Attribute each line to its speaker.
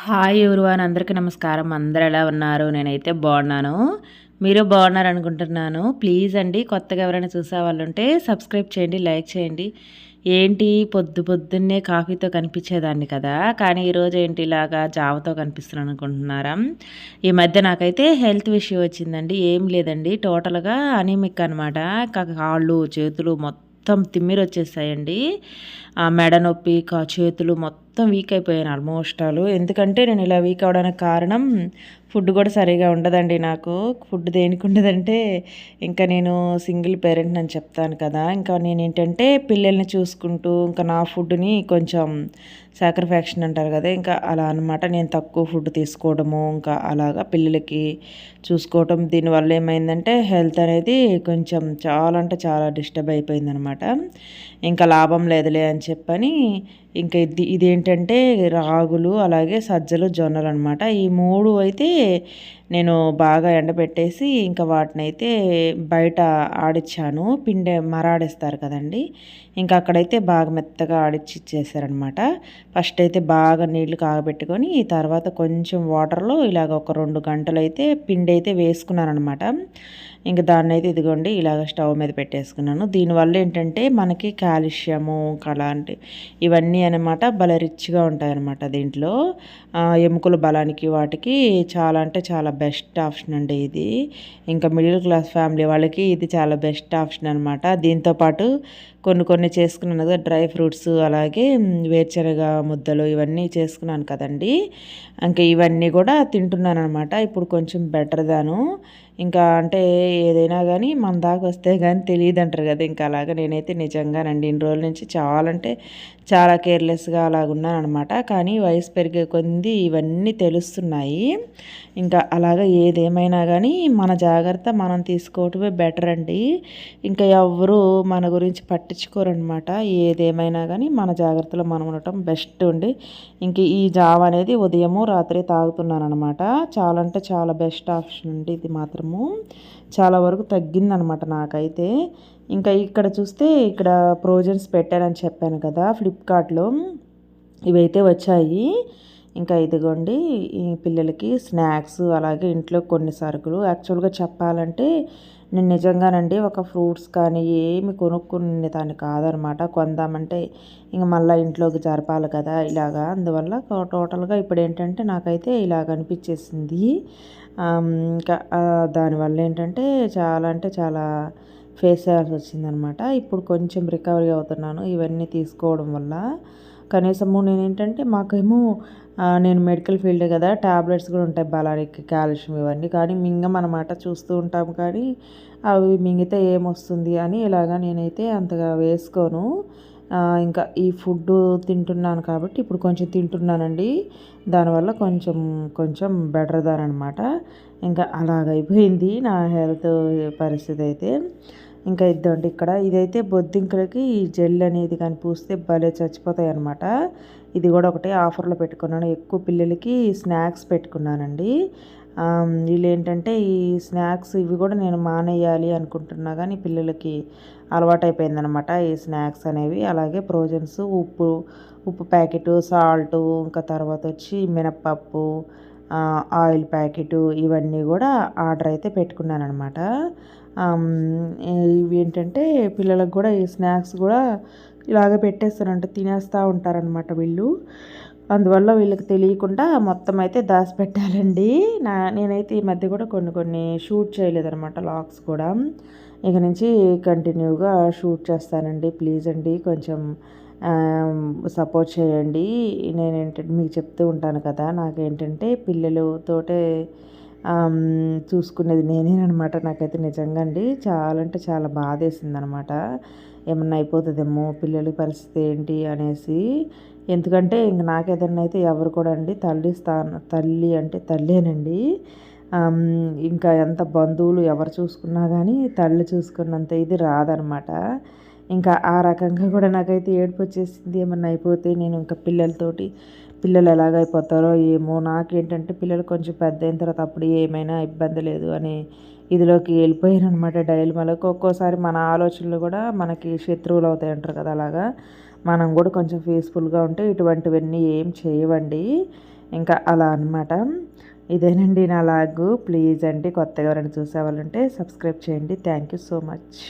Speaker 1: Hi everyone అందరికీ నమస్కారం. అందరు ఎలా ఉన్నారు? నేనైతే బాగున్నాను. మీరు బాగున్నారు అనుకుంటున్నాను ప్లీజ్ అండి కొత్తగా ఎవరైనా చూసే వాళ్ళు ఉంటే సబ్స్క్రైబ్ చేయండి లైక్ చేయండి. ఏంటి పొద్దు పొద్దున్నే కాఫీతో కనిపించేదాన్ని కదా. కానీ ఈరోజు ఏంటి ఇలాగా జావతో కనిపిస్తున్నాను అనుకుంటున్నారా ఈ మధ్య నాకైతే హెల్త్ విషయం వచ్చిందండి. ఏం లేదండి టోటల్గా అనీమిక్ అనమాట కాళ్ళు చేతులు మొత్తం తిమ్మిరి వచ్చేసాయండి ఆ మెడ నొప్పి చేతులు మొత్తం మొత్తం వీక్ అయిపోయాను ఆల్మోస్ట్ ఆలు. ఎందుకంటే నేను ఇలా వీక్ అవడానికి కారణం ఫుడ్ కూడా సరిగా ఉండదండి నాకు. ఫుడ్ దేనికి ఉండదంటే ఇంకా నేను సింగిల్ పేరెంట్ అని చెప్తాను కదా. ఇంకా నేను ఏంటంటే పిల్లల్ని చూసుకుంటూ ఇంకా నా ఫుడ్ని కొంచెం సాక్రిఫాక్షన్ అంటారు కదా. ఇంకా అలా అనమాట నేను తక్కువ ఫుడ్ తీసుకోవడము ఇంకా అలాగా పిల్లలకి చూసుకోవటం. దీనివల్ల ఏమైందంటే హెల్త్ అనేది కొంచెం చాలా అంటే చాలా డిస్టర్బ్ అయిపోయింది అనమాట ఇంకా లాభం లేదులే అని చెప్పని ఇంకా ఇది ఇదేంటంటే రాగులు అలాగే సజ్జలు జొన్నలు అనమాట ఈ మూడు అయితే నేను బాగా ఎండబెట్టేసి ఇంకా వాటిని అయితే బయట ఆడిచ్చాను. పిండి మరాడిస్తారు కదండి. ఇంకా అక్కడైతే బాగా మెత్తగా ఆడిచ్చి ఇచ్చేసారనమాట ఫస్ట్ అయితే బాగా నీళ్ళు కాగబెట్టుకొని తర్వాత కొంచెం వాటర్లో ఇలాగ ఒక రెండు గంటలు అయితే పిండి అయితే వేసుకున్నాను అనమాట ఇంకా దాన్ని అయితే ఇదిగోండి ఇలాగ స్టవ్ మీద పెట్టేసుకున్నాను. దీనివల్ల ఏంటంటే మనకి కాల్షియము కలాంటి ఇవన్నీ అనమాట భలే రిచ్గా ఉంటాయన్నమాట దీంట్లో. ఎముకల బలానికి వాటికి చాలా అంటే చాలా బెస్ట్ ఆప్షన్ అండి ఇది. ఇంకా మిడిల్ క్లాస్ ఫ్యామిలీ వాళ్ళకి ఇది చాలా బెస్ట్ ఆప్షన్ అనమాట దీంతోపాటు కొన్ని కొన్ని చేసుకున్నాను కదా డ్రై ఫ్రూట్స్ అలాగే వేరుశనగ ముద్దలు ఇవన్నీ చేసుకున్నాను కదండి. ఇంకా ఇవన్నీ కూడా తింటున్నాను అనమాట ఇప్పుడు కొంచెం బెటర్ దాను ఇంకా అంటే ఏదైనా కానీ మన దాకా వస్తే కానీ తెలియదు అంటారు కదా. ఇంకా అలాగా నేనైతే నిజంగానండి ఇన్ని రోజుల నుంచి చాలా అంటే చాలా కేర్లెస్గా అలాగున్నాను అనమాట కానీ వయసు పెరిగే కొంది ఇవన్నీ తెలుస్తున్నాయి. ఇంకా అలాగా ఏదేమైనా కానీ మన జాగ్రత్త మనం తీసుకోవటమే బెటర్ అండి. ఇంకా ఎవరు మన గురించి పట్టించుకోరనమాట ఏదేమైనా కానీ మన జాగ్రత్తలో మనం ఉండటం బెస్ట్ ఉండి ఇంక ఈ జావ అనేది ఉదయము రాత్రి తాగుతున్నాను అనమాట చాలా అంటే చాలా బెస్ట్ ఆప్షన్ అండి. ఇది మాత్రం మాత్రము చాలా వరకు తగ్గిందనమాట నాకైతే. ఇంకా ఇక్కడ చూస్తే ఇక్కడ ప్రోజన్స్ పెట్టానని చెప్పాను కదా ఫ్లిప్కార్ట్లో ఇవైతే వచ్చాయి. ఇంకా ఇదిగోండి ఈ పిల్లలకి స్నాక్స్ అలాగే ఇంట్లో కొన్ని సరుకులు. యాక్చువల్గా చెప్పాలంటే నేను నిజంగానండి ఒక ఫ్రూట్స్ కానీ ఏమి కొనుక్కునే దాన్ని కాదనమాట. కొందామంటే ఇంక మళ్ళీ ఇంట్లోకి జరపాలి కదా ఇలాగా. అందువల్ల టోటల్గా ఇప్పుడు ఏంటంటే నాకైతే ఇలాగ అనిపించేసింది. ఇంకా దానివల్ల ఏంటంటే చాలా అంటే చాలా ఫేస్ చేయాల్సి వచ్చిందనమాట. ఇప్పుడు కొంచెం రికవరీ అవుతున్నాను. ఇవన్నీ తీసుకోవడం వల్ల కనీసము నేను ఏంటంటే మాకేమో నేను మెడికల్ ఫీల్డ్ కదా ట్యాబ్లెట్స్ కూడా ఉంటాయి బలానికి కాల్షియం ఇవన్నీ. కానీ మింగం అనమాట చూస్తూ ఉంటాం కానీ అవి మింగితే ఏమొస్తుంది అని ఇలాగా నేనైతే అంతగా వేసుకోను. ఇంకా ఈ ఫుడ్ తింటున్నాను కాబట్టి ఇప్పుడు కొంచెం తింటున్నానండి. దానివల్ల కొంచెం కొంచెం బెటర్ దానమాట ఇంకా అలాగైపోయింది నా హెల్త్ పరిస్థితి అయితే. ఇంకా ఇద్దండి ఇక్కడ. ఇదైతే బొద్దింకలకి ఈ జెల్ అనేది కానీ పూస్తే భలే చచ్చిపోతాయి అనమాట ఇది కూడా ఒకటే ఆఫర్లో పెట్టుకున్నాను. ఎక్కువ పిల్లలకి స్నాక్స్ పెట్టుకున్నానండి. వీళ్ళు ఏంటంటే ఈ స్నాక్స్ ఇవి కూడా నేను మానేయాలి అనుకుంటున్నా కానీ పిల్లలకి అలవాటైపోయిందనమాట ఈ స్నాక్స్ అనేవి. అలాగే ప్రోజన్స్ ఉప్పు ఉప్పు ప్యాకెట్ సాల్ట్ ఇంకా తర్వాత వచ్చి మినప్పప్పు ఆయిల్ ప్యాకెట్ ఇవన్నీ కూడా ఆర్డర్ అయితే పెట్టుకున్నాను అనమాట ఇవి ఏంటంటే పిల్లలకు కూడా ఈ స్నాక్స్ కూడా ఇలాగ పెట్టేస్తారంట తినేస్తూ ఉంటారనమాట వీళ్ళు. అందువల్ల వీళ్ళకి తెలియకుండా మొత్తం అయితే దాచిపెట్టాలండి. నా నేనైతే ఈ మధ్య కూడా కొన్ని కొన్ని షూట్ చేయలేదనమాట లాక్స్ కూడా. ఇక నుంచి కంటిన్యూగా షూట్ చేస్తానండి ప్లీజ్ అండి. కొంచెం సపోర్ట్ చేయండి. నేనేంటంటే మీకు చెప్తూ ఉంటాను కదా నాకేంటంటే పిల్లలతోటే చూసుకునేది నేనేనమాట నాకైతే నిజంగా అండి చాలా అంటే చాలా బాధ అనమాట ఏమన్నా అయిపోతుందేమో పిల్లల పరిస్థితి ఏంటి అనేసి. ఎందుకంటే ఇంక నాకేదన్నా అయితే ఎవరు కూడా అండి తల్లి స్థానం తల్లి అంటే తల్లేనండి. ఇంకా ఎంత బంధువులు ఎవరు చూసుకున్నా కానీ తల్లి చూసుకున్నంత ఇది రాదనమాట ఇంకా ఆ రకంగా కూడా నాకైతే ఏడుపు వచ్చేసింది. ఏమన్నా అయిపోతే నేను ఇంకా పిల్లలతోటి పిల్లలు ఎలాగైపోతారో ఏమో నాకేంటంటే పిల్లలు కొంచెం పెద్ద అయిన తర్వాత అప్పుడు ఏమైనా ఇబ్బంది లేదు అని ఇదిలోకి వెళ్ళిపోయాను అనమాట డైలమాలకు. ఒక్కోసారి మన ఆలోచనలు కూడా మనకి శత్రువులు అవుతాయి అంటారు కదా అలాగా. మనం కూడా కొంచెం పీస్ఫుల్గా ఉంటే ఇటువంటివన్నీ ఏం చేయవండి. ఇంకా అలా అనమాట ఇదేనండి నా లాగు. ప్లీజ్ అండి కొత్తగా ఎవరైనా చూసే వాళ్ళు ఉంటే సబ్స్క్రైబ్ చేయండి. Thank you so much.